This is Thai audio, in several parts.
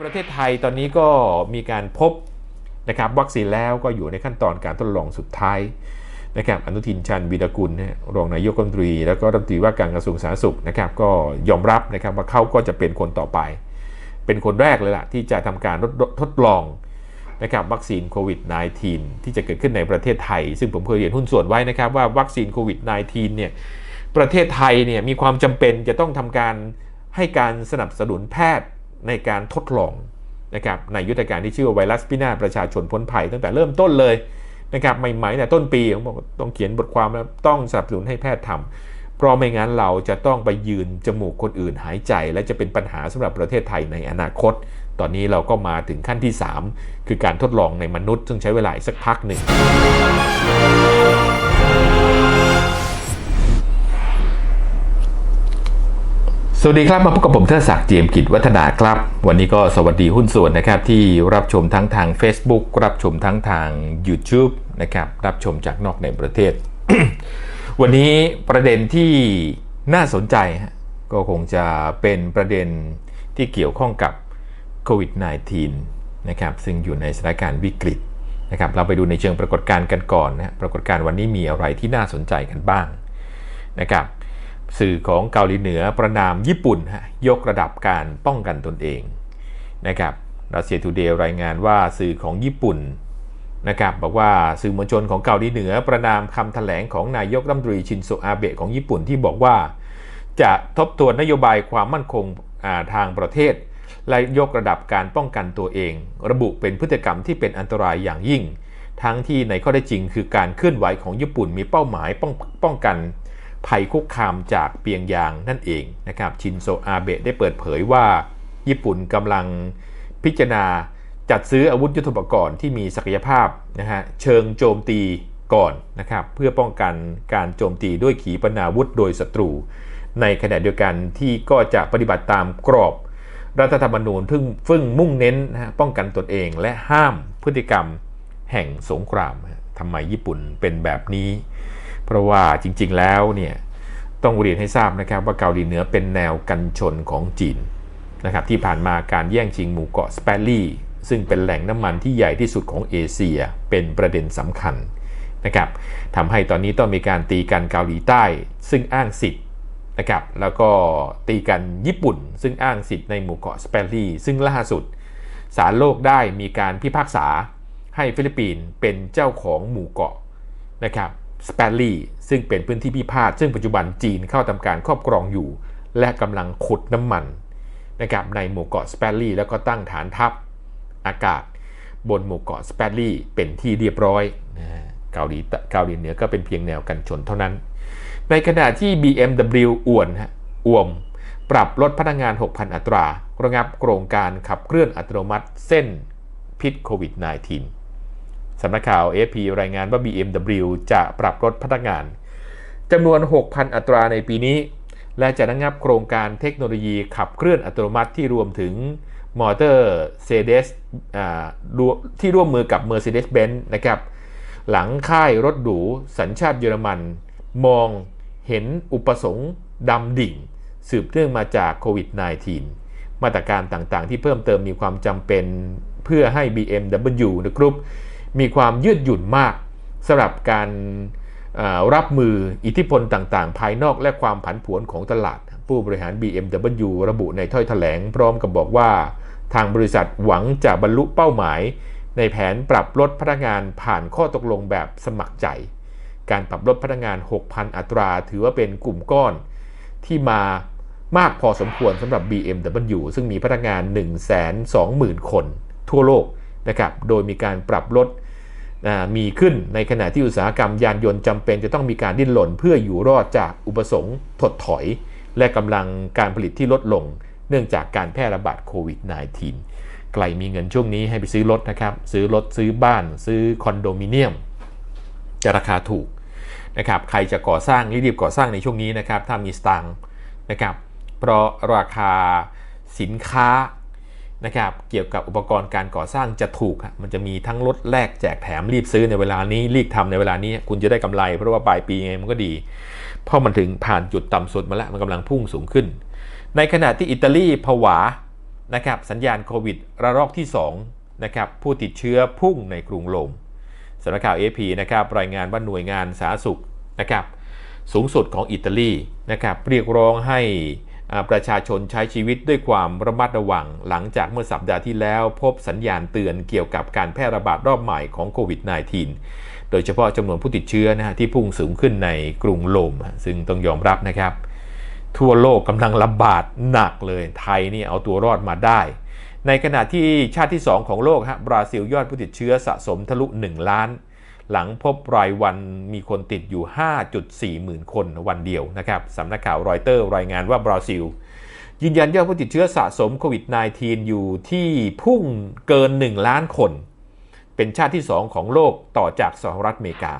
ประเทศไทยตอนนี้ก็มีการพบนะครับวัคซีนแล้วก็อยู่ในขั้นตอนการทดลองสุดท้ายนะครับอนุทินชันวีรกุลรองนายกรัฐมนตรี แล้วก็รัฐมนตรีว่าการกระทรวงสาธารณสุขนะครับก็ยอมรับนะครับว่าเขาก็จะเป็นคนต่อไป เป็นคนแรกเลยล่ะที่จะทำการทดลองนะครับวัคซีนโควิด -19 ที่จะเกิดขึ้นในประเทศไทย ซึ่งผมเคยเรียนหุ้นส่วนไว้นะครับว่าวัคซีนโควิด -19 เนี่ยประเทศไทยเนี่ยมีความจำเป็นจะต้องทำการให้การสนับสนุนแพทย์ ในการทดลองนะครับในยุทธการที่ชื่อว่าไวรัสพินาศประชาชนพ้นภัยตั้งแต่เริ่มต้นเลยนะครับใหม่ๆแต่ต้นปีผมบอกต้องเขียนบทความแล้วต้องสนับสนุนให้แพทย์ทำเพราะไม่งั้นเราจะต้องไปยืนจมูกคนอื่นหายใจ และจะเป็นปัญหาสำหรับประเทศไทยในอนาคต ตอนนี้เราก็มาถึงขั้นที่ 3 คือการทดลองในมนุษย์ ซึ่งใช้เวลาสักพักหนึ่ง สวัสดีครับ มาพบกับผมเทอศักดิ์เจียมกิจวัฒนาครับ วันนี้ก็สวัสดีหุ้นส่วนนะครับ ที่รับชมทั้งทาง Facebook รับชมทั้งทาง YouTube นะครับ รับชมจากนอกในประเทศ วันนี้ประเด็นที่น่าสนใจ ก็คงจะเป็นประเด็นที่เกี่ยวข้องกับโควิด -19 นะครับ ซึ่งอยู่ในสถานการณ์วิกฤตนะครับ เราไปดูในเชิงปรากฏการณ์กันก่อนนะปรากฏการณ์วันนี้มีอะไรที่น่าสนใจกันบ้างนะครับ สื่อของเกาหลีเหนือประนามญี่ปุ่นฮะยกระดับการป้องกันตนเองนะครับรัสเซียทูเดย์รายงานว่าสื่อของญี่ปุ่นนะครับบอกว่าสื่อมวลชนของเกาหลีเหนือประนามคำแถลงของนายกรัฐมนตรีชินโซอาเบะของญี่ปุ่นที่บอกว่า จะทบทวนนโยบายความมั่นคงทางประเทศ และยกระดับการป้องกันตัวเอง ระบุเป็นพฤติกรรมที่เป็นอันตรายอย่างยิ่ง ทั้งที่ในข้อได้จริงคือการเคลื่อนไหวของญี่ปุ่นมีเป้าหมายป้องป้องกัน ภัยคุกคามจากเปียงยางนั่นเองนะครับชินโซอาเบะได้เปิดเผยว่า ญี่ปุ่นกำลังพิจารณาจัดซื้ออาวุธยุทโธปกรณ์ที่มีศักยภาพนะฮะเชิงโจมตีก่อนนะครับเพื่อป้องกันการโจมตีด้วยขีปนาวุธโดยศัตรู ในขณะเดียวกันที่ก็จะปฏิบัติตามกรอบ รัฐธรรมนูญพึ่งฟึ่งมุ่งเน้นนะป้องกันตนเองและห้ามพฤติกรรมแห่งสงครามทำไมญี่ปุ่นเป็นแบบนี้ เพราะว่าจริงๆแล้วเนี่ยต้องเรียนให้ทราบนะครับว่าเกาหลีเหนือเป็นแนวกันชนของจีนนะครับที่ผ่านมาการแย่งชิงหมู่เกาะสเปรลี่ซึ่งเป็นแหล่งน้ำมันที่ใหญ่ที่สุดของเอเชีย เป็นประเด็นสำคัญนะครับทำให้ตอนนี้ต้องมีการตีกันเกาหลีใต้ ซึ่งอ้างสิทธิ์นะครับแล้วก็ตีกันญี่ปุ่น ซึ่งอ้างสิทธิ์ในหมู่เกาะสเปรลี่ซึ่งล่าสุดศาลโลกได้มีการพิพากษาให้ฟิลิปปินส์เป็นเจ้าของหมู่เกาะนะครับ สเปรลี่ซึ่งเป็นพื้นที่พิพาทซึ่งปัจจุบันจีนเข้าทำการครอบครองอยู่ และกำลังขุดน้ำมันนะครับในหมู่เกาะสเปรลี่แล้วก็ตั้งฐานทัพอากาศ บนหมู่เกาะสเปรลี่เป็นที่เรียบร้อยเกาหลีเกาหลีเหนือก็เป็นเพียงแนวกันชนเท่านั้น ในขณะที่ BMW อ้วนฮะอ่วม ปรับลดพนักงาน 6,000 อัตรา ระงับโครงการขับเคลื่อนอัตโนมัติเส้นพิษโควิด -19 สำนักข่าว AFP รายงานว่า BMW จะปรับลดพนักงานจำนวน 6,000 อัตราในปีนี้ และจะระงับโครงการเทคโนโลยีขับเคลื่อนอัตโนมัติที่รวมถึงมอเตอร์เซเดสที่ร่วมมือกับ Mercedes-Benz นะครับ หลังค่ายรถหรูสัญชาติเยอรมัน มองเห็นอุปสงค์ดำดิ่ง สืบเนื่องมาจากโควิด -19 มาตรการต่างๆ ที่เพิ่มเติมมีความจำเป็นเพื่อให้ BMW นะกรุ๊ป มีความยืดหยุ่นมากสำหรับการรับมืออิทธิพลต่างๆ ภายนอกและความผันผวนของตลาด ผู้บริหาร BMW ระบุในถ้อยถแถลงพร้อมกับบอกว่า ทางบริษัทหวังจะบรรลุเป้าหมาย ในแผนปรับลดพนักงานผ่านข้อตกลงแบบสมัครใจ การปรับลดพนักงาน 6,000 อัตรา ถือว่าเป็นกลุ่มก้อนที่มามากพอสมควรสำหรับ BMW ซึ่งมีพนักงาน 120,000 คนทั่วโลกนะครับ โดยมีการปรับลด มีขึ้นในขณะที่อุตสาหกรรมยานยนต์จำเป็นจะต้องมีการดิ้นหล่นเพื่ออยู่รอดจากอุปสงค์ถดถอย และกำลังการผลิตที่ลดลง เนื่องจากการแพร่ระบาดโควิด -19 ใครมีเงินช่วงนี้ให้ไปซื้อรถนะครับ ซื้อรถซื้อบ้าน ซื้อคอนโดมิเนียม จะราคาถูกนะครับใครจะก่อสร้างรีบก่อสร้างในช่วงนี้นะครับถ้ามีสตางค์นะครับเพราะราคาสินค้า นะครับเกี่ยวกับอุปกรณ์การก่อสร้างจะถูก มันจะมีทั้งลดแลกแจกแถมรีบซื้อในเวลานี้รีบทำในเวลานี้ คุณจะได้กำไร เพราะว่าปลายปีไงมันก็ดีเพราะมันถึงผ่านจุดต่ำสุดมาแล้วมันกำลังพุ่งสูงขึ้น ในขณะที่อิตาลีผวานะครับสัญญาณโควิดระลอกที่2นะครับผู้ติดเชื้อพุ่งในกรุงโรมสำนักข่าว AP นะครับรายงานว่าหน่วยงานสาธารณสุขนะครับสูงสุดของอิตาลีนะครับเรียกร้องให้ ประชาชนใช้ชีวิตด้วยความระมัดระวัง หลังจากเมื่อสัปดาห์ที่แล้วพบสัญญาณเตือนเกี่ยวกับการแพร่ระบาดรอบใหม่ของโควิด -19 โดยเฉพาะจำนวนผู้ติดเชื้อนะฮะที่พุ่งสูงขึ้นในกรุงโรมซึ่งต้องยอมรับนะครับ ทั่วโลกกำลังระบาดหนักเลยไทยนี่เอาตัวรอดมาได้ ในขณะที่ชาติที่ 2 ของโลกฮะบราซิลยอดผู้ติดเชื้อสะสมทะลุ 1 ล้าน หลังพบรายวันมีคนติดอยู่ 5.4 หมื่นคนวันเดียวนะครับสำนักข่าวรอยเตอร์รายงานว่าบราซิล ยืนยันยอดผู้ติดเชื้อสะสมโควิด -19 อยู่ที่พุ่งเกิน 1 ล้านคน เป็นชาติที่ 2 ของโลกต่อจากสหรัฐอเมริกา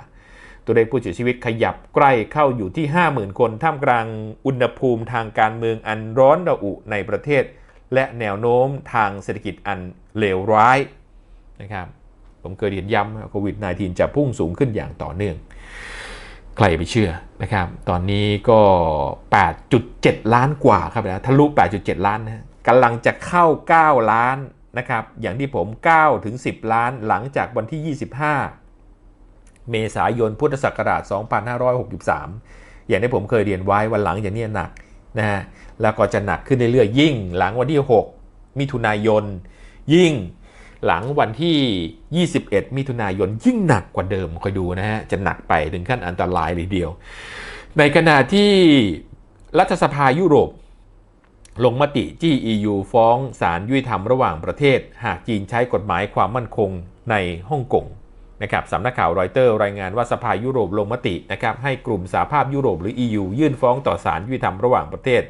ตัวเลขผู้เสียชีวิตขยับใกล้เข้าอยู่ที่ 50,000 คน ท่ามกลางอุณหภูมิทางการเมืองอันร้อนระอุในประเทศ และแนวโน้มทางเศรษฐกิจอันเลวร้ายนะครับ ผมเคยเรียนย้ำโควิด -19 จะพุ่งสูงขึ้นอย่างต่อเนื่อง ใครไปเชื่อนะครับ ตอนนี้ก็ 8.7 ล้านกว่าครับนะทะลุ 8.7 ล้านนะกำลังจะเข้า 9 ล้านนะครับ อย่างที่ผม9ถึง10 ล้านหลังจากวันที่ 25 เมษายนพุทธศักราช 2563 อย่างที่ผมเคยเรียนไว้วันหลังอย่างนี้หนักนะฮะแล้วก็จะหนักขึ้นเรื่อยๆยิ่ง หลังวันที่ 6 มิถุนายนยิ่ง หลังวันที่ 21 มิถุนายนยิ่งหนักกว่าเดิมคอยดูนะฮะ จะหนักไปถึงขั้นอันตรายเลยเดียว ในขณะที่รัฐสภายุโรป ลงมติจี้ EU ฟ้องศาลยุติธรรมระหว่างประเทศ หากจีนใช้กฎหมายความมั่นคงในฮ่องกงนะครับสำนักข่าวรอยเตอร์รายงานว่าสภายุโรปลงมตินะครับให้กลุ่มสหภาพยุโรปหรือ EU ยื่นฟ้องต่อศาลยุติธรรมระหว่างประเทศ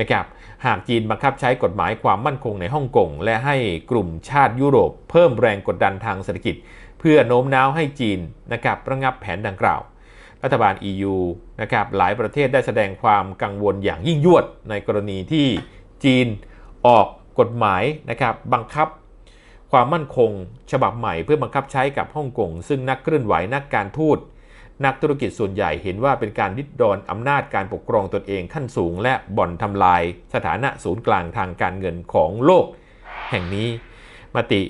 นะครับ หากจีนบังคับใช้กฎหมายความมั่นคงในฮ่องกง และให้กลุ่มชาติยุโรป เพิ่มแรงกดดันทางเศรษฐกิจ เพื่อโน้มน้าวให้จีนนะครับระงับแผนดังกล่าว รัฐบาล EU นะครับหลายประเทศได้แสดงความกังวลอย่างยิ่งยวด ในกรณีที่จีนออกกฎหมายนะครับบังคับความมั่นคง ฉบับใหม่เพื่อบังคับใช้กับฮ่องกงซึ่งนักเคลื่อนไหวนักการทูต นักธุรกิจส่วนใหญ่เห็นว่าเป็นการดิดดอนอำนาจการปกครองตนเองขั้นสูง และบ่อนทำลายสถานะศูนย์กลางทางการเงินของโลก แห่งนี้ มติ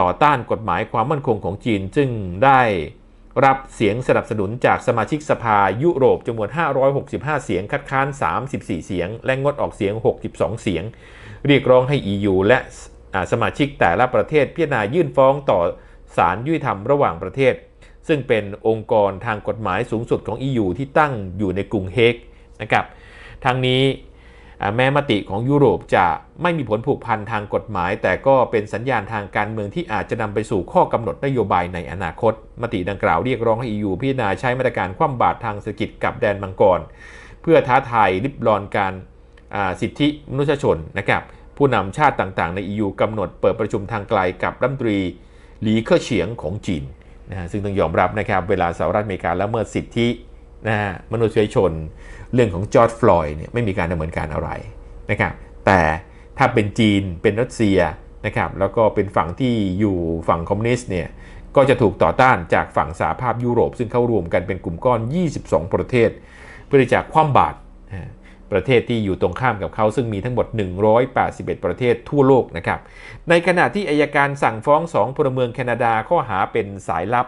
ต่อต้านกฎหมายความมั่นคงของจีนซึ่งได้รับเสียงสนับสนุนจากสมาชิกสภายุโรปจำนวน 565 เสียง คัดค้าน 34 เสียง และงดออกเสียง 62 เสียง เรียกร้องให้ EU และอ่าสมาชิกแต่ละประเทศพิจารณายื่นฟ้องต่อศาลยุติธรรมระหว่างประเทศ ซึ่งเป็นองค์กรทางกฎหมายสูงสุดของ EU ที่ตั้งอยู่ในกรุงเฮกนะครับทางนี้แม้มติของยุโรปจะไม่มีผลผูกพันทางกฎหมาย แต่ก็เป็นสัญญาณทางการเมืองที่อาจจะนำไปสู่ข้อกำหนดนโยบายในอนาคต มติดังกล่าวเรียกร้องให้ EU พิจารณาใช้มาตรการคว่ำบาตรทางเศรษฐกิจกับแดนมังกร เพื่อท้าทายริบรอนการสิทธิมนุษยชนนะครับผู้นำชาติต่างๆ ใน EU กำหนดเปิดประชุมทางไกลกับรัฐมนตรีหลีเค่อเฉียงของจีน นะซึ่งต้องยอมรับนะครับเวลาสหรัฐอเมริกาละเมิดสิทธินะมนุษยชน เรื่องของจอร์จฟลอยด์เนี่ยไม่มีการดำเนินการอะไรนะครับแต่ถ้าเป็นจีนเป็นรัสเซียนะครับแล้วก็เป็นฝั่งที่อยู่ฝั่งคอมมิวนิสต์เนี่ยก็จะถูกต่อต้านจากฝั่งสหภาพยุโรป ซึ่งเข้ารวมกันเป็นกลุ่มก้อน 22 ประเทศ เพื่อจะคว่ำบาตรนะ ประเทศที่อยู่ตรงข้ามกับเขาซึ่งมีทั้งหมด 181 ประเทศทั่วโลกนะครับ ในขณะที่อายการสั่งฟ้องสองพลเมืองแคนาดาข้อหาเป็นสายลับ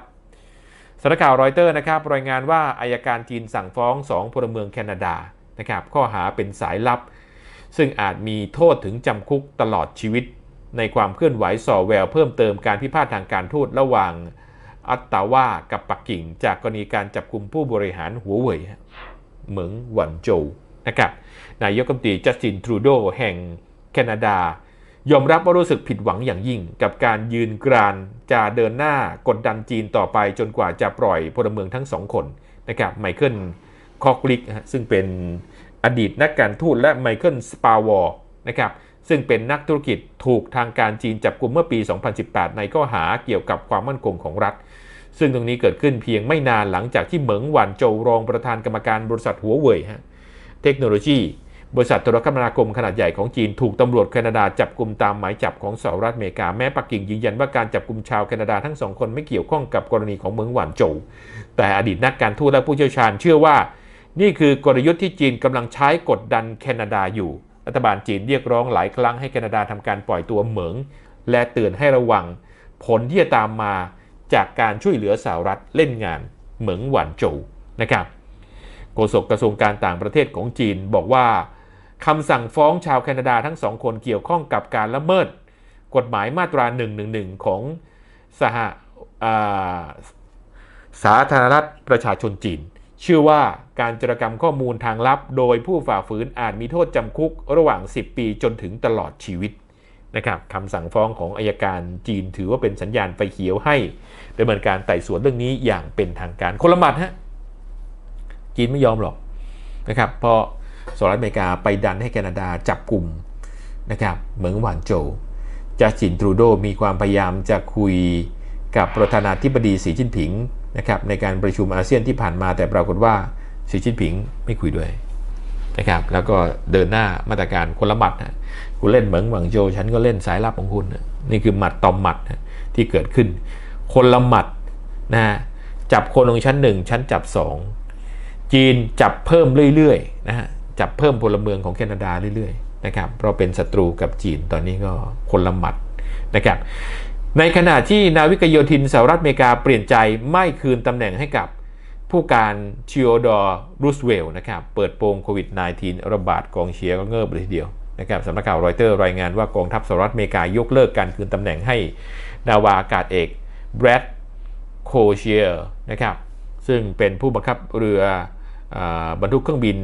สำนักข่าวรอยเตอร์นะครับรายงานว่าอายการจีนสั่งฟ้องสองพลเมืองแคนาดานะครับข้อหาเป็นสายลับ ซึ่งอาจมีโทษถึงจำคุกตลอดชีวิต ในความเคลื่อนไหวส่อแววเพิ่มเติมการพิพาททางการทูตระหว่างอัตตาวากับปักกิ่ง จากกรณีการจับกลุ่มผู้บริหารหัวเว่ยเหมิงหวันโจว นะครับนายกรัฐมนตรีจัสตินทรูโดแห่งแคนาดา ยอมรับว่ารู้สึกผิดหวังอย่างยิ่ง กับการยืนกรานจะเดินหน้ากดดันจีนต่อไปจนกว่าจะปล่อยพลเมืองทั้งสองคนนะครับไมเคิลคอกลิกซึ่งเป็นอดีตนักการทูตและไมเคิลสปาวอร์นะครับซึ่งเป็นนักธุรกิจถูกทางการจีนจับกุมเมื่อปี 2018 ในข้อหาเกี่ยวกับความมั่นคงของรัฐ ซึ่งตรงนี้เกิดขึ้นเพียงไม่นานหลังจากที่เหมิงหวันโจวรองประธานกรรมการบริษัทหัวเว่ยฮะ เทคโนโลยี บริษัทโทรคมนาคมขนาดใหญ่ของจีนถูกตำรวจแคนาดาจับกลุ่มตามหมายจับของสหรัฐอเมริกาแม้ปักกิ่งยืนยันว่าการจับกลุ่มชาวแคนาดาทั้งสองคนไม่เกี่ยวข้องกับกรณีของเหมืองหวานโจวแต่อดีตนักการทูตและผู้เชี่ยวชาญเชื่อว่า นี่คือกลยุทธ์ที่จีนกำลังใช้กดดันแคนาดาอยู่ รัฐบาลจีนเรียกร้องหลายครั้งให้แคนาดาทำการปล่อยตัวเหมิงและเตือนให้ระวัง ผลที่จะตามมาจากการช่วยเหลือสหรัฐเล่นงานเหมิงหวานโจวนะครับ โฆษกกระทรวงการต่างประเทศของจีนบอกว่าคำสั่งฟ้องชาวแคนาดาทั้งสองคนเกี่ยวข้องกับการละเมิด กฎหมายมาตรา 111 ของสหอ่าสาธารณรัฐประชาชนจีนเชื่อว่าการจรกรรมข้อมูลทางลับ โดยผู้ฝ่าฝืนอาจมีโทษจำคุกระหว่าง 10 ปีจนถึงตลอดชีวิตนะครับคำสั่งฟ้องของอายการจีนถือว่าเป็นสัญญาณไฟเขียวให้ดำเนินการไต่สวนเรื่องนี้อย่างเป็นทางการคนละหมัดฮะ จีนไม่ยอมหรอกนะครับเพราะสหรัฐอเมริกาไปดันให้แคนาดาจับกลุ่มนะครับเหมืองหวานโจวจัสตินทรูโดมีความพยายามจะคุยกับประธานาธิบดีสีจิ้นผิงนะครับในการประชุมอาเซียนที่ผ่านมาแต่ปรากฏว่าสีจิ้นผิงไม่คุยด้วยนะครับแล้วก็เดินหน้ามาตรการคนละหมัดนะคุณเล่นเหมืองหวังโจฉันก็เล่นสายลับของคุณนะนี่คือหมัดตอมหมัดนะที่เกิดขึ้น คนละหมัดนะฮะจับคนของชั้นหนึ่งชั้นจับสอง จีนจับเพิ่มเรื่อยๆนะฮะจับเพิ่มพลเมืองของแคนาดาเรื่อยๆนะครับเพราะเป็นศัตรูกับจีนตอนนี้ก็คนละหมัดนะครับในขณะที่นาวิกโยธินสหรัฐอเมริกาเปลี่ยนใจไม่คืนตำแหน่งให้กับผู้การชิโอดอร์รูสเวล์นะครับเปิดโปงโควิด -19 ระบาดกองเชียร์ก็เงิบเลยทีเดียวนะครับสำนักข่าวรอยเตอร์รายงานว่ากองทัพสหรัฐอเมริกายกเลิกการคืนตำแหน่งให้นาวาอากาศเอกแบรดโคเชียร์นะครับซึ่งเป็นผู้บังคับเรือ บรรทุกเครื่องบิน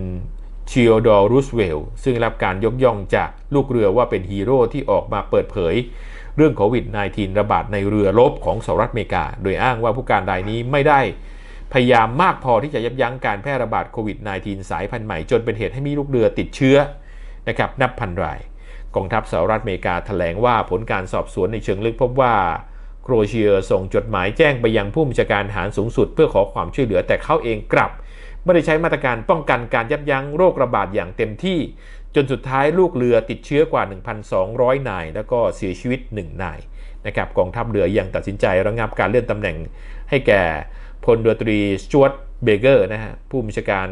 ชิโอดอร์รูสเวล์ซึ่งรับการยกย่องจากลูกเรือว่าเป็นฮีโร่ที่ออกมาเปิดเผย เรื่องโควิด -19 ระบาดในเรือรบของสหรัฐอเมริกา โดยอ้างว่าผู้การรายนี้ไม่ได้พยายามมากพอที่จะยับยั้งการแพร่ระบาดโควิด -19 สายพันธุ์ใหม่จนเป็นเหตุให้มีลูกเรือติดเชื้อนะครับนับพันราย กองทัพสหรัฐอเมริกาแถลงว่าผลการสอบสวนในเชิงลึกพบว่าโครเอเชียส่งจดหมายแจ้งไปยังผู้บัญชาการหารสูงสุด เพื่อขอความช่วยเหลือแต่เขาเองกลับ ไม่ได้ใช้มาตรการป้องกันการยับยั้งโรคระบาดอย่างเต็มที่ จนสุดท้ายลูกเรือติดเชื้อกว่า 1,200 นาย แล้วก็เสียชีวิต 1 นายนะครับกองทัพเรือยังตัดสินใจระงับการเลื่อนตำแหน่งให้แก่พลเรือตรีสจวตเบเกอร์นะฮะผู้บัญชาการ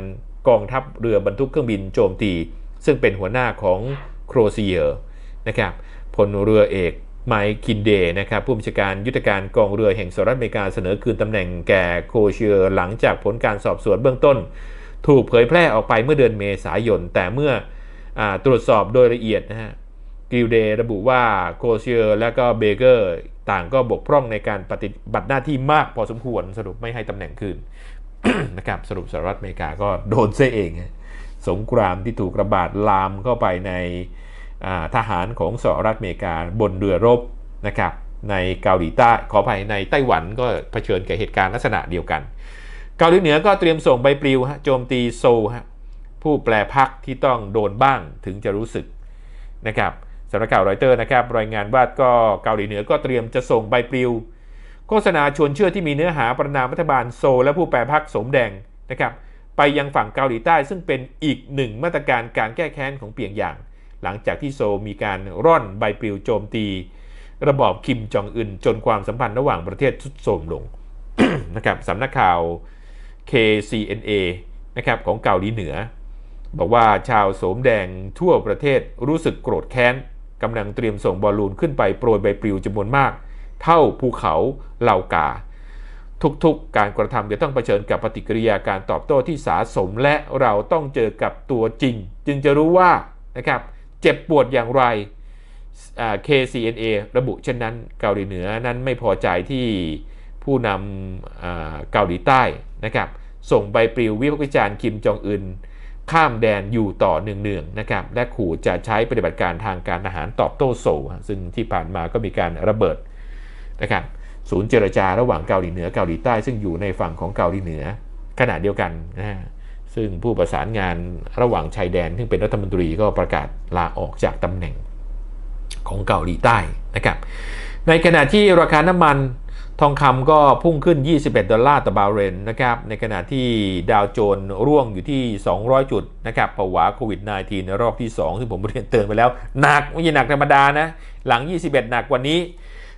กองทัพเรือบรรทุกเครื่องบินโจมตี ซึ่งเป็นหัวหน้าของโครเซียนะครับพลเรือเอก ไมค์คินเดย์นะครับผู้บัญชาการยุทธการกองเรือแห่งสหรัฐอเมริกาเสนอคืนตำแหน่งแก่โคเชียร์หลังจากผลการสอบสวนเบื้องต้น ถูกเผยแพร่ออกไปเมื่อเดือนเมษายน แต่เมื่ออตรวจสอบโดยละเอียดนะฮะกิลเดย์ระบุว่าโคเชียร์และก็เบเกอร์ต่างก็บกพร่องในการปฏิบัติหน้าที่มากพอสมควรสรุปไม่ให้ตำแหน่งคืนนะครับสรุปสหรัฐอเมริกาก็โดนเสียเอง สงครามที่ถูกระบาดลามเข้าไปใน ทหารของสหรัฐอเมริกาบนเรือรบนะครับในเกาหลีใต้ขออภัยในไต้หวันก็เผชิญกับเหตุการณ์ลักษณะเดียวกัน เกาหลีเหนือก็เตรียมส่งใบปลิวฮะโจมตีโซลฮะผู้แปลพักที่ต้องโดนบ้างถึงจะรู้สึกนะครับสำนักข่าวรอยเตอร์นะครับรายงานว่าก็เกาหลีเหนือก็เตรียมจะส่งใบปลิว โฆษณาชวนเชื่อที่มีเนื้อหาประนามรัฐบาลโซและผู้แปรพักสมแดงนะครับไปยังฝั่งเกาหลีใต้ซึ่งเป็นอีกหนึ่งมาตรการการแก้แค้นของเปียงยาง หลังจากที่โซมีการร่อนใบปลิวโจมตี ระบอบคิมจองอึนจนความสัมพันธ์ระหว่างประเทศทรุดโทรมลงนะครับสำนักข่าว KCNA นะครับของเกาหลีเหนือ บอกว่าชาวโสมแดงทั่วประเทศรู้สึกโกรธแค้นกำลังเตรียมส่งบอลลูนขึ้นไปโปรยใบปลิวจำนวนมาก เท่าภูเขาเหล่ากา ทุกๆ การกระทำจะต้องเผชิญกับปฏิกิริยาการตอบโต้ที่สาสมและเราต้องเจอกับตัวจริง จึงจะรู้ว่านะครับ เจ็บปวดอย่างไร KCNA ระบุเช่นนั้นเกาหลีเหนือนั้นไม่พอใจที่ผู้นำเกาหลีใต้นะครับส่งใบปลิววิพากษ์วิจารณ์คิมจองอึนข้ามแดนอยู่ต่อเนื่องๆนะครับและขู่จะใช้ปฏิบัติการทางการทหารตอบโต้โซซึ่งที่ผ่านมาก็มีการระเบิดนะครับศูนย์เจรจาระหว่างเกาหลีเหนือเกาหลีใต้ซึ่งอยู่ในฝั่งของเกาหลีเหนือขณะเดียวกันนะ ซึ่งผู้ประสานงานระหว่างชายแดน ซึ่งเป็นรัฐมนตรีก็ประกาศลาออกจากตำแหน่งของเกาหลีใต้นะครับ ในขณะที่ราคาน้ำมันทองคำก็พุ่งขึ้น 21 ดอลลาร์ต่อบาร์เรลนะครับ ในขณะที่ดาวโจนส์ร่วงอยู่ที่ 200 จุดนะครับภาวะโควิด -19 ในรอบที่ 2 ซึ่งผมเรียนเตือนไปแล้ว หนักไม่ใช่หนักธรรมดานะ หลัง 21 หนักกว่านี้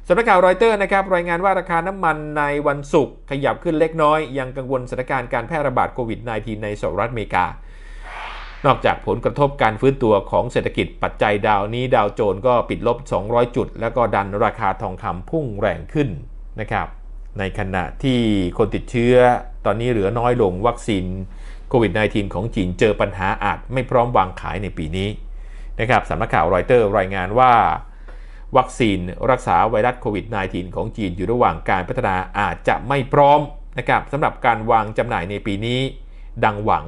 สำนักข่าวรอยเตอร์นะครับรายงานว่าราคาน้ำมันในวันศุกร์ขยับขึ้นเล็กน้อย ยังกังวลสถานการณ์การแพร่ระบาดโควิด -19 ในสหรัฐอเมริกา นอกจากผลกระทบการฟื้นตัวของเศรษฐกิจปัจจัยดาวนี้ดาวโจนส์ก็ปิดลบ 200 จุด แล้วก็ดันราคาทองคำพุ่งแรงขึ้นนะครับในขณะที่คนติดเชื้อตอนนี้เหลือน้อยลงวัคซีนโควิด -19 ของจีนเจอปัญหาอาจไม่พร้อมวางขายในปีนี้นะครับสำนักข่าวรอยเตอร์รายงานว่า วัคซีนรักษาไวรัสโควิด -19 ของจีนอยู่ระหว่างการพัฒนาอาจจะไม่พร้อมนะครับสำหรับการวางจำหน่ายในปีนี้ ดังหวัง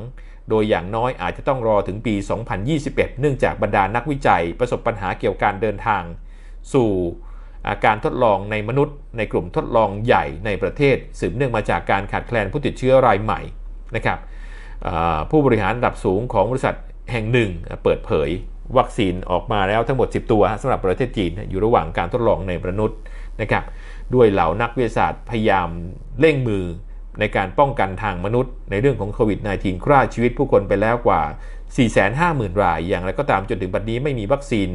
โดยอย่างน้อยอาจจะต้องรอถึงปี 2021 เนื่องจากบรรดานักวิจัยประสบปัญหาเกี่ยวกับการเดินทาง สู่าการทดลองในมนุษย์ ในกลุ่มทดลองใหญ่ในประเทศ สืบเนื่องมาจากการขาดแคลนผู้ติดเชื้อรายใหม่นะครับผู้บริหารระดับสูงของบริษัทแห่งหนึ่งเปิดเผย วัคซีนออกมาแล้วทั้งหมด 10 ตัวสำหรับประเทศจีนอยู่ระหว่างการทดลองในมนุษย์นะครับด้วยเหล่านักวิทยาศาสตร์พยายามเร่งมือในการป้องกันทางมนุษย์ ในเรื่องของโควิด -19 ฆ่าชีวิตผู้คนไปแล้วกว่า 450,000 ราย อย่างไรก็ตามจนถึงบัดนี้ไม่มีวัคซีน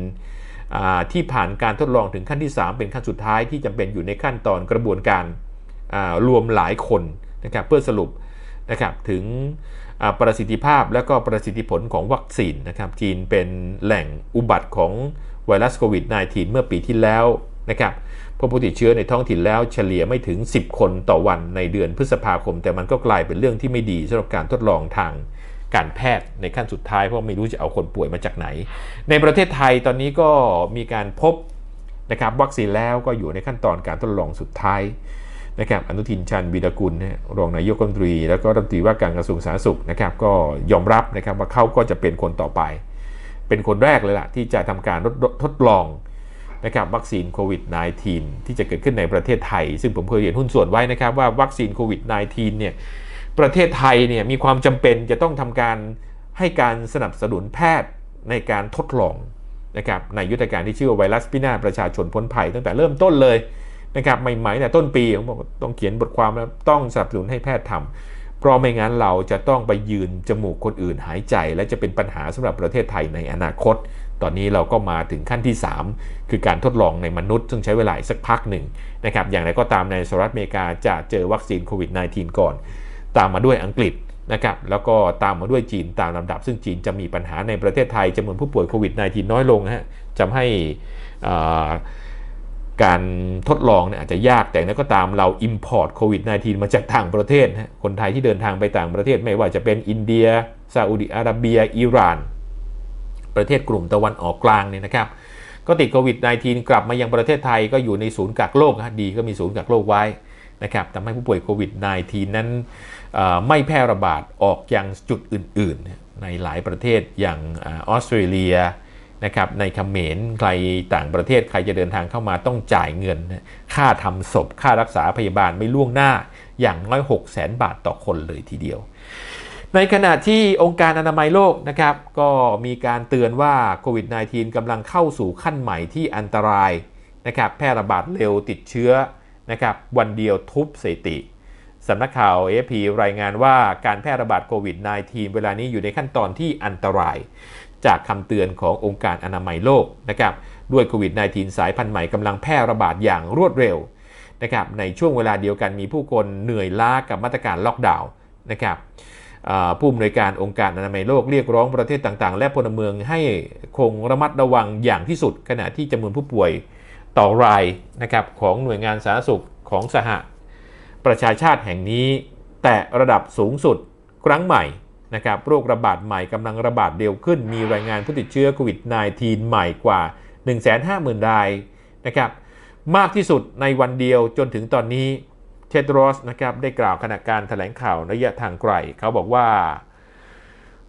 ที่ผ่านการทดลองถึงขั้นที่ 3 เป็นขั้นสุดท้ายที่จำเป็นอยู่ในขั้นตอนกระบวนการรวมหลายคนนะครับเพื่อสรุปนะครับถึง ประสิทธิภาพและก็ประสิทธิผลของวัคซีนนะครับจีนเป็นแหล่งอุบัติของไวรัสโควิด -19 เมื่อปีที่แล้วนะครับพบผู้ติดเชื้อในท้องถิ่นแล้วเฉลี่ยไม่ถึง 10 คนต่อวันในเดือนพฤษภาคม แต่มันก็กลายเป็นเรื่องที่ไม่ดีสำหรับการทดลองทางการแพทย์ในขั้นสุดท้ายเพราะไม่รู้จะเอาคนป่วยมาจากไหน ในประเทศไทยตอนนี้ก็มีการพบนะครับวัคซีนแล้วก็อยู่ในขั้นตอนการทดลองสุดท้าย นะครับอนุทินชันวีรกุลรองนายกรัฐมนตรี แล้วก็รัฐมนตรีว่าการกระทรวงสาธารณสุขนะครับก็ยอมรับนะครับว่าเขาก็จะเป็นคนต่อไป เป็นคนแรกเลยล่ะที่จะทำการทดลองนะครับวัคซีนโควิด -19 ที่จะเกิดขึ้นในประเทศไทย ซึ่งผมเคยเรียนหุ้นส่วนไว้นะครับว่าวัคซีนโควิด -19 เนี่ยประเทศไทยเนี่ยมีความจำเป็นจะต้องทำการให้การสนับสนุนแพทย์ในการทดลองนะครับในยุทธการที่ชื่อว่าไวรัสพินาศประชาชนพ้นภัยตั้งแต่เริ่มต้นเลย นะครับใหม่ๆเนี่ยต้นปีผมบอกต้องเขียนบทความแล้วต้องสนับสนุนให้แพทย์ทำเพราะไม่งั้นเราจะต้องไปยืนจมูกคนอื่นหายใจ และจะเป็นปัญหาสำหรับประเทศไทยในอนาคต ตอนนี้เราก็มาถึงขั้นที่ 3 คือการทดลองในมนุษย์ ซึ่งใช้เวลาสักพักหนึ่งนะครับอย่างไรก็ตามในสหรัฐอเมริกาจะเจอวัคซีนโควิด -19 ก่อน ตามมาด้วยอังกฤษนะครับแล้วก็ตามมาด้วยจีนตามลำดับ ซึ่งจีนจะมีปัญหาในประเทศไทยจำนวนผู้ป่วยโควิด -19 น้อยลงฮะจะให้อ่า การทดลองเนี่ยอาจจะยากแต่นั้นก็ตามเรา Import โควิด -19 มาจากต่างประเทศฮะคนไทยที่เดินทางไปต่างประเทศไม่ว่าจะเป็นอินเดียซาอุดิอาระเบีย อิหร่าน ประเทศกลุ่มตะวันออกกลางเนี่ยนะครับ ก็ติดโควิด -19 กลับมายังประเทศไทยก็อยู่ในศูนย์กักโรคฮะดีก็มีศูนย์กักโรคไว้นะครับทำให้ผู้ป่วยโควิด -19 นั้นไม่แพร่ระบาดออกยังจุดอื่น ๆ ในหลายประเทศอย่างอออสเตรเลีย นะครับในเขมรใครต่างประเทศใครจะเดินทางเข้ามาต้องจ่ายเงิน ค่าทำศพ ค่ารักษาพยาบาลไม่ล่วงหน้าอย่างน้อย 6 0 0 0 0 0บาทต่อคนเลยทีเดียว ในขณะที่องค์การอนามัยโลกนะครับ ก็มีการเตือนว่าโควิด -19 กำลังเข้าสู่ขั้นใหม่ที่อันตรายนะครับแพร่ระบาดเร็วติดเชื้อนะครับวันเดียวทุบสถิติสำนักข่าว AFP รายงานว่าการแพร่ระบาดโควิด -19 เวลานี้อยู่ในขั้นตอนที่อันตราย จากคำเตือนขององค์การอนามัยโลกนะครับด้วยโควิด -19 สายพันธุ์ใหม่กำลังแพร่ระบาดอย่างรวดเร็วนะครับในช่วงเวลาเดียวกันมีผู้คนเหนื่อยล้ากับมาตรการล็อกดาวน์นะครับผู้อำนวยการองค์การอนามัยโลกเรียกร้องประเทศต่างๆ และพลเมืองให้คงระมัดระวังอย่างที่สุด ขณะที่จำนวนผู้ป่วยต่อรายนะครับของหน่วยงานสาธารณสุขของสหประชาชาติแห่งนี้ แต่ระดับสูงสุดครั้งใหม่ นะครับโรคระบาดใหม่กำลังระบาดเร็วขึ้น มีรายงานผู้ติดเชื้อโควิด -19 ใหม่กว่า 150,000 รายนะครับมากที่สุดในวันเดียวจนถึงตอนนี้เทดรอสนะครับได้กล่าวขณะการแถลงข่าวระยะทางไกล เขาบอกว่า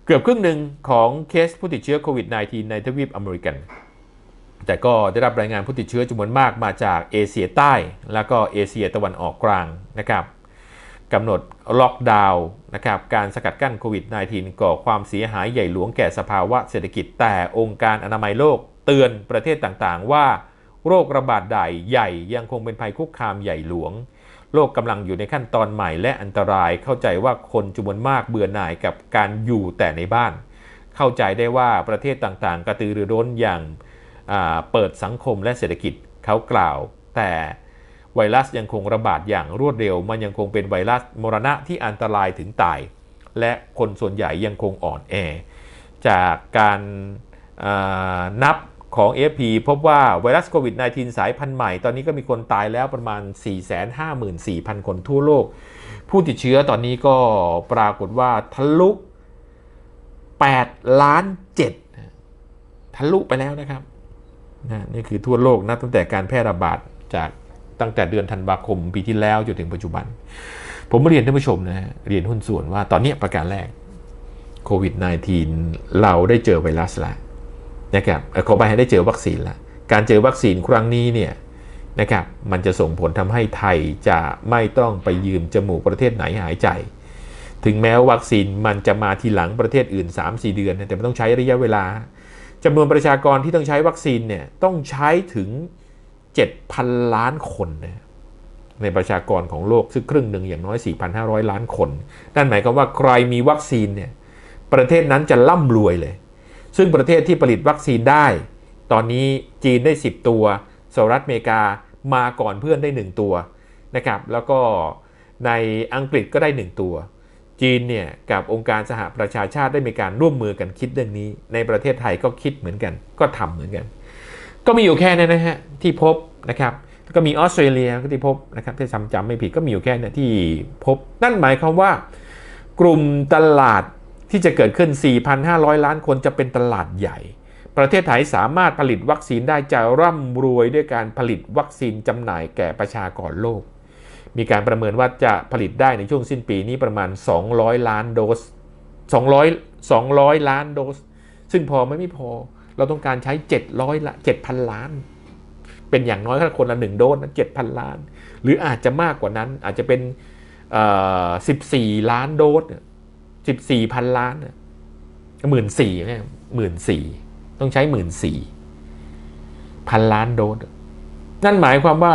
เกือบครึ่งหนึ่งของเคสผู้ติดเชื้อโควิด -19 ในทวีปอเมริกัน แต่ก็ได้รับรายงานผู้ติดเชื้อจำนวนมากมาจากเอเชียใต้ แล้วก็เอเชียตะวันออกกลางนะครับ กำหนดล็อกดาวน์นะครับการสกัดกั้นโควิด -19 ก่อความเสียหายใหญ่หลวงแก่สภาวะเศรษฐกิจ แต่องค์การอนามัยโลกเตือนประเทศต่างๆ ว่า โรคระบาดใดใหญ่ยังคงเป็นภัยคุกคามใหญ่หลวง โลกกำลังอยู่ในขั้นตอนใหม่และอันตรายเข้าใจว่าคนจำนวนมากเบื่อหน่ายกับการอยู่แต่ในบ้าน เข้าใจได้ว่าประเทศต่างๆ กระตือรือร้นอย่างาเปิดสังคมและเศรษฐกิจเขากล่าว แต่ ไวรัสยังคงระบาดอย่างรวดเร็ว มันยังคงเป็นไวรัสมรณะที่อันตรายถึงตาย และคนส่วนใหญ่ยังคงอ่อนแอ จากการนับของ AFP พบว่าไวรัสโควิด -19 สายพันธุ์ใหม่ ตอนนี้ก็มีคนตายแล้วประมาณ 454,000 คนทั่วโลก ผู้ติดเชื้อตอนนี้ก็ปรากฏว่าทะลุ 8 ล้าน7ทะลุไปแล้วนะครับนะนี่คือทั่วโลกนะตั้งแต่การแพร่ระบาดจาก ตั้งแต่เดือนธันวาคมปีที่แล้วจนถึงปัจจุบัน ผมเรียนท่านผู้ชมนะฮะเรียนหุ้นส่วนว่าตอนนี้ประการแรกโควิด -19 เราได้เจอไวรัสแล้วนะครับขอไปให้ได้เจอวัคซีนแล้วการเจอวัคซีนครั้งนี้เนี่ยนะครับมันจะส่งผลทำให้ไทยจะไม่ต้องไปยืมจมูกประเทศไหนหายใจ ถึงแม้วัคซีนมันจะมาทีหลังประเทศอื่น 3-4 เดือน แต่มันต้องใช้ระยะเวลาจำนวนประชากรที่ต้องใช้วัคซีนเนี่ยต้องใช้ถึง 7,000 ล้านคนนะในประชากรของโลกซึ่งครึ่งหนึ่งอย่างน้อย 4,500 ล้านคน นั่นหมายความว่าใครมีวัคซีนเนี่ยประเทศนั้นจะร่ำรวยเลย ซึ่งประเทศที่ผลิตวัคซีนได้ ตอนนี้จีนได้ 10 ตัวสหรัฐอเมริกามาก่อนเพื่อนได้ 1 ตัวนะครับแล้วก็ในอังกฤษก็ได้ 1 ตัว จีนเนี่ยกับองค์การสหประชาชาติได้มีการร่วมมือกันคิดเรื่องนี้ ในประเทศไทยก็คิดเหมือนกัน ก็ทำเหมือนกัน ก็มีอยู่แค่นั้นนะฮะที่พบ นะครับแล้วก็มีออสเตรเลียก็ที่พบนะครับที่จำจำไม่ผิดก็มีอยู่แค่นี้ที่พบ นั่นหมายความว่ากลุ่มตลาดที่จะเกิดขึ้น 4,500 ล้านคนจะเป็นตลาดใหญ่ ประเทศไทยสามารถผลิตวัคซีนได้จะร่ำรวยด้วยการผลิตวัคซีนจำหน่ายแก่ประชากรโลก มีการประเมินว่าจะผลิตได้ในช่วงสิ้นปีนี้ประมาณ 200 ล้านโดส 200 200 ล้านโดส ซึ่งพอไม่ไม่พอ เราต้องการใช้ 700ละ7,000 ล้าน เป็นอย่างน้อยคนละหนึ่งโดสนะ7,000ล้าน หรืออาจจะมากกว่านั้นอาจจะเป็นเอ่อ14ล้านโดส14พันล้านหมื่นสี่เนี่ยหมื่นสี่ต้องใช้หมื่นสี่พันล้านโดสนั่นหมายความว่า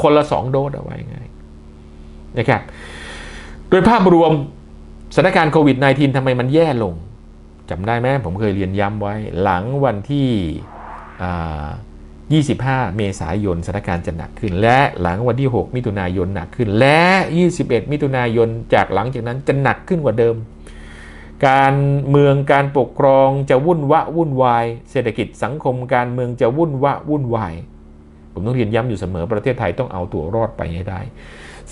คนละสองโดสเอาไว้ไงนะครับโดยภาพรวมสถานการณ์โควิด -19 ทำไมมันแย่ลงจำได้ไหมผมเคยเรียนย้ำไว้หลังวันที่ 25 เมษายนสถานการณ์จะหนักขึ้น และหลังวันที่ 6 มิถุนายนหนักขึ้น และ 21 มิถุนายนจากหลังจากนั้นจะหนักขึ้นกว่าเดิม การเมืองการปกครองจะวุ่นวะวุ่นวาย เศรษฐกิจสังคมการเมืองจะวุ่นวะวุ่นวาย ผมต้องเรียนย้ำอยู่เสมอประเทศไทยต้องเอาตัวรอดไปให้ได้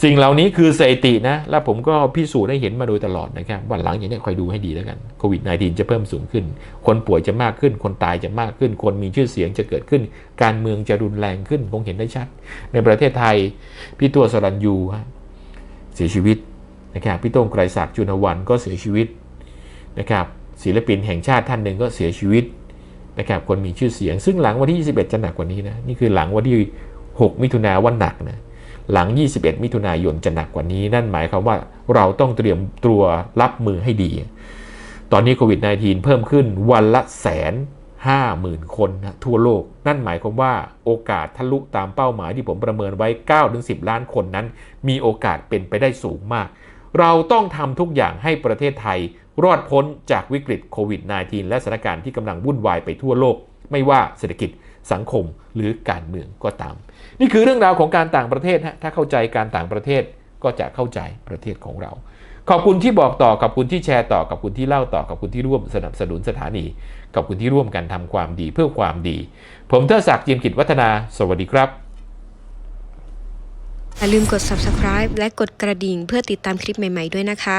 สิ่งเหล่านี้คือสถิตินะ และผมก็พิสูจน์ให้เห็นมาโดยตลอดนะครับ วันหลังอย่างนี้คอยดูให้ดีแล้วกันโควิด -19 จะเพิ่มสูงขึ้น คนป่วยจะมากขึ้น คนตายจะมากขึ้น คนมีชื่อเสียงจะเกิดขึ้น การเมืองจะรุนแรงขึ้น คงเห็นได้ชัด ในประเทศไทย พี่ตัวสรัญยูเสียชีวิตนะครับพี่โต้งไกรศักดิ์จุนวันก็เสียชีวิตนะครับศิลปินแห่งชาติท่านหนึ่งก็เสียชีวิตนะครับคนมีชื่อเสียง ซึ่งหลังวันที่ 21 จะหนักกว่านี้นะนี่คือหลังวันที่ 6 มิถุนายนวันหนักนะ หลัง 21 มิถุนายนจะหนักกว่านี้ นั่นหมายความว่าเราต้องเตรียมตัวรับมือให้ดี ตอนนี้โควิด -19 เพิ่มขึ้นวันละแสนห้าหมื่นคนนะทั่วโลก นั่นหมายความว่าโอกาสทะลุตามเป้าหมายที่ผมประเมินไว้ 9-10 ล้านคนนั้น มีโอกาสเป็นไปได้สูงมาก เราต้องทำทุกอย่างให้ประเทศไทย รอดพ้นจากวิกฤตโควิด -19 และสถานการณ์ที่กำลังวุ่นวายไปทั่วโลก ไม่ว่าเศรษฐกิจสังคมหรือการเมืองก็ตาม นี่คือเรื่องราวของการต่างประเทศฮะถ้าเข้าใจการต่างประเทศก็จะเข้าใจประเทศของเรา ขอบคุณที่บอกต่อขอบคุณที่แชร์ต่อขอบคุณที่เล่าต่อขอบคุณที่ร่วมสนับสนุนสถานีขอบคุณที่ร่วมกันทำความดีเพื่อความดี ผมเทอศักดิ์จิมกิจวัฒนา สวัสดีครับอย่าลืมกด subscribe และกดกระดิ่งเพื่อติดตามคลิปใหม่ ๆ ด้วยนะคะ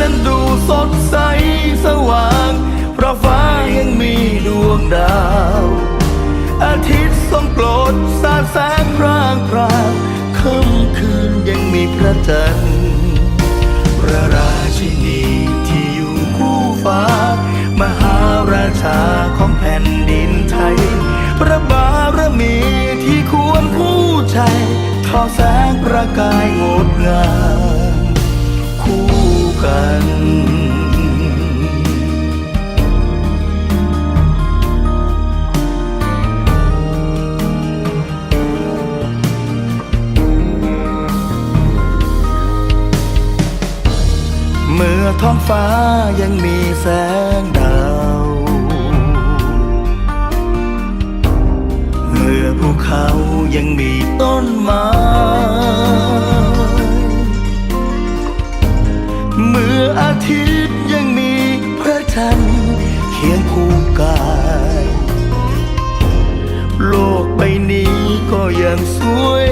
นั้นดูสดใสสว่าง เพราะฟ้ายังมีดวงดาว อาทิตย์ทรงโปรดสาดแสงพร่างพรางค่ำคืนยังมีพระจันทร์พระราชินีที่อยู่คู่ฟ้า มหาราชาของแผ่นดินไทย พระบารมีที่ควรผู้ชัยทอแสงประกายง ยังมีแสงดาว เมื่อภูเขายังมีต้นไม้ เมื่ออาทิตย์ยังมีพระจันทร์เคียงคู่กาย โลกใบนี้ก็ยังสวย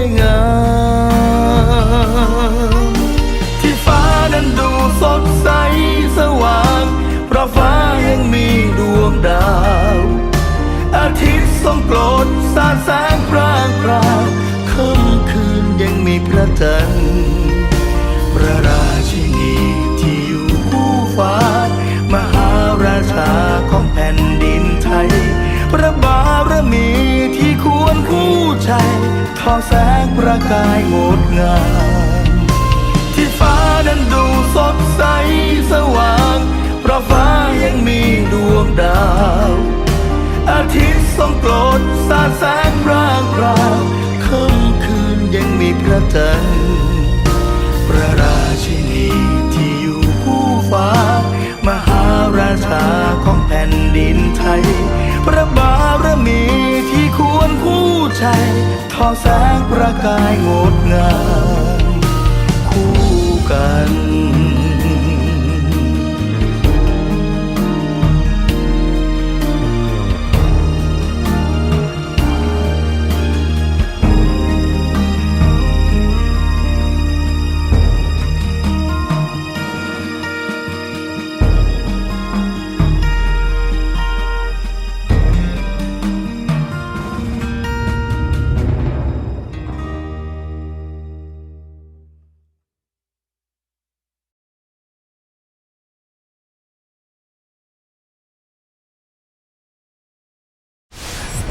ทิตย์ทรงโปรดสาดแสงพร่างพรางค่ำคืนยังมีพระจันทร์พระราชินีที่อยู่คู่ฟ้ามหาราชาของแผ่นดินไทย พระบารมีที่ควรคู่ชัยทอแสงประกายงดงามที่ฟ้านั้นดูสดใสสว่างเพราะฟ้ายังมีดวงดาว อาทิตย์ทรงโปรดสาดแสงร่างพรางค่ำคืนยังมีพระจันทร์พระราชินีที่อยู่คู่ฟ้า มหาราชาของแผ่นดินไทย พระบารมีที่ควรคู่ชัยทอแสงประกายงดงามคู่กัน